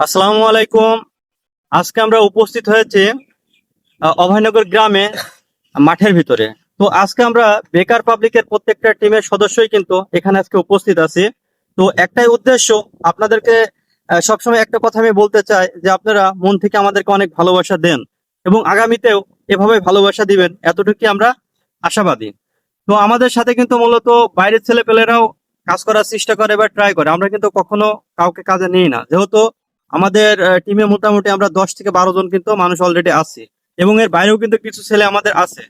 আসসালামু আলাইকুম। আজকে আমরা উপস্থিত হয়েছি অভয়নগর গ্রামে, মাঠের ভিতরে। তো আজকে আমরা বেকার পাবলিকের প্রত্যেকটা টিমের সদস্যই কিন্তু এখানে আজকে উপস্থিত আছি। তো একটাই উদ্দেশ্য, আপনাদেরকে সবসময় একটা কথা আমি বলতে চাই যে আপনারা মন থেকে আমাদেরকে অনেক ভালোবাসা দেন এবং আগামীতেও এভাবে ভালোবাসা দিবেন এতটুকু আমরা আশাবাদী। তো আমাদের সাথে কিন্তু মূলত বাইরের ছেলেপেলেরাও কাজ করার চেষ্টা করে বা ট্রাই করে। আমরা কিন্তু কখনো কাউকে কাজে নিই না। যেহেতু আমাদের টিমে মোটামুটি আমরা দশ থেকে বারো জন কিন্তু মানুষ অলরেডি আছি। এবং এর বাইরেও কিন্তু কিছু ছেলে আমাদের আছে।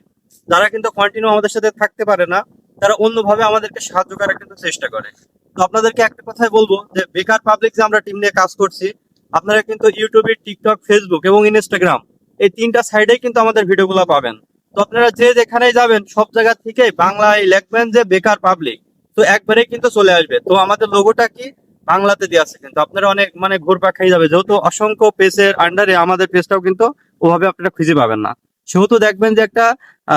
যারা কিন্তু কন্টিনিউ আমাদের সাথে থাকতে পারে না, তারা অন্যভাবে আমাদেরকে সাহায্য করার কিন্তু চেষ্টা করে। তো আপনাদেরকে একটা কথাই বলব যে, বেকার পাবলিক যে আমরা টিম নিয়ে কাজ করছি, আপনারা কিন্তু ইউটিউবে টিকটক ফেসবুক এবং ইনস্টাগ্রাম এই তিনটা সাইডে কিন্তু আমাদের ভিডিওগুলো পাবেন। তো আপনারা যে যেখানে যাবেন, সব জায়গা থেকে বাংলায় লিখবেন যে, বেকার পাবলিক তো একবারে কিন্তু চলে আসবে। তো আমাদের লোগোটা কি? বাংলাতে দেওয়া আছে কিন্তু। আপনারা অনেক মানে ঘুরপাক খাই যাবে। যেহেতু অসংখ্য পেজের আন্ডারে আমাদের পেজটাও কিন্তু ওভাবে আপনারা খুঁজে পাবেন না। সেহেতু দেখবেন যে একটা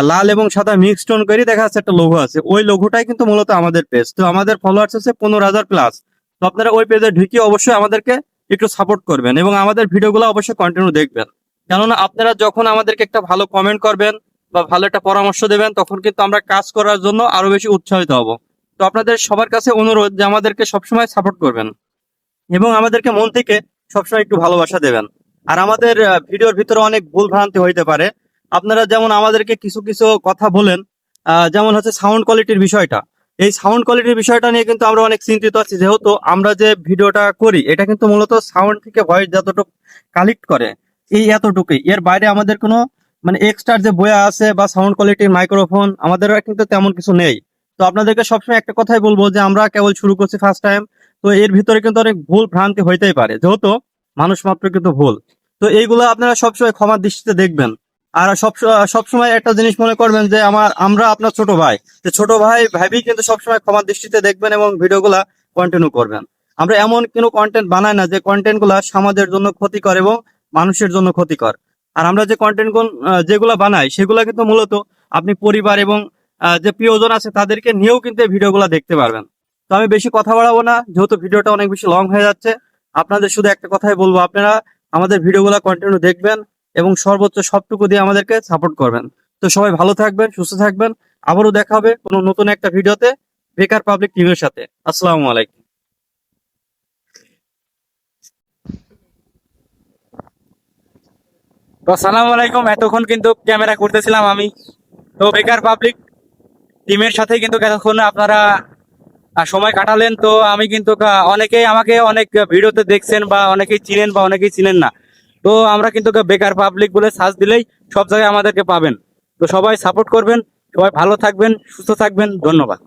লাল এবং সাদা মিক্স টোন করে দেখা যাচ্ছে একটা লোগো আছে। ওই লোগোটাই কিন্তু মূলত আমাদের পেজ তো আমাদের ফলোয়ার্স আছে পনেরো হাজার প্লাস তো আপনারা ওই পেজে ঢুকে অবশ্যই আমাদেরকে একটু সাপোর্ট করবেন এবং আমাদের ভিডিওগুলো অবশ্যই কন্টিনিউ দেখবেন। কেননা আপনারা যখন আমাদেরকে একটা ভালো কমেন্ট করবেন বা ভালো একটা পরামর্শ দেবেন, তখন কিন্তু আমরা কাজ করার জন্য আরও বেশি উৎসাহিত হব। তো আপনাদের সবার কাছে অনুরোধ যে আমাদেরকে সবসময় সাপোর্ট করবেন এবং আমাদেরকে মন থেকে সবসময় একটু ভালোবাসা দেবেন। আর আমাদের ভিডিওর ভিতরে অনেক ভুল ভ্রান্তি হইতে পারে। আপনারা যেমন আমাদেরকে কিছু কিছু কথা বলেন যেমন হচ্ছে সাউন্ড কোয়ালিটির বিষয়টা। এই সাউন্ড কোয়ালিটির বিষয়টা নিয়ে কিন্তু আমরা অনেক চিন্তিত আছি। যেহেতু আমরা যে ভিডিওটা করি, এটা কিন্তু মূলত সাউন্ড থেকে ভয়েস যতটুকু কালেক্ট করে, এই এতটুকুই। এর বাইরে আমাদের কোনো মানে এক্সট্রা যে বয়া আছে বা সাউন্ড কোয়ালিটির মাইক্রোফোন আমাদের কিন্তু তেমন কিছু নেই। তো আপনাদেরকে সবসময় একটা কথাই বলব যে আমরা কেবল শুরু করছি ফার্স্ট টাইম তো এর ভিতরে কিন্তু অনেক ভুল ভ্রান্তি হইতেই পারে। যেহেতু মানুষ মাত্র কিন্তু ভুল। তো এইগুলো আপনারা সবসময় ক্ষমার দৃষ্টিতে দেখবেন। আর সব সবসময় একটা জিনিস মনে করবেন যে আমার, আমরা আপনার ছোট ভাই, যে ছোট ভাই ভাবি কিন্তু সবসময় ক্ষমার দৃষ্টিতে দেখবেন এবং ভিডিওগুলা কন্টিনিউ করবেন। আমরা এমন কোনো কন্টেন্ট বানাই না যে কন্টেন্টগুলা সমাজের জন্য ক্ষতিকর এবং মানুষের জন্য ক্ষতিকর। আর আমরা যে কন্টেন্ট যেগুলা বানাই সেগুলা কিন্তু মূলত আপনি পরিবার এবং যে প্রিয়জন আছে তাদেরকে নিয়েও কিন্তু এই ভিডিওগুলো দেখতে পারবেন। তো আমি বেশি কথা বাড়াবো না, যেহেতু ভিডিওটা অনেক বেশি লং হয়ে যাচ্ছে, আপনাদের শুধু একটা কথাই বলব, আপনারা আমাদের ভিডিওগুলো কন্টিনিউ দেখবেন এবং সর্বোচ্চ সবটুকু দিয়ে আমাদেরকে সাপোর্ট করবেন। তো সবাই ভালো থাকবেন, সুস্থ থাকবেন, আবারও দেখা হবে কোনো নতুন একটা ভিডিওতে, বেকার পাবলিক টিমের সাথে। আসসালামু আলাইকুম। তো আসসালামু আলাইকুম, এতক্ষণ কিন্তু ক্যামেরা করতেছিলাম আমি। তো বেকার পাবলিক টিমের সাথে কিন্তু এতক্ষণ আপনারা সময় কাটালেন। তো আমি কিন্তু অনেকেই আমাকে অনেক ভিডিওতে দেখছেন বা অনেকেই চিনেন বা অনেকেই চিনেন না। তো আমরা কিন্তু বেকার পাবলিক বলে সার্চ দিলেই সব জায়গায় আমাদেরকে পাবেন। তো সবাই সাপোর্ট করবেন, সবাই ভালো থাকবেন, সুস্থ থাকবেন, ধন্যবাদ।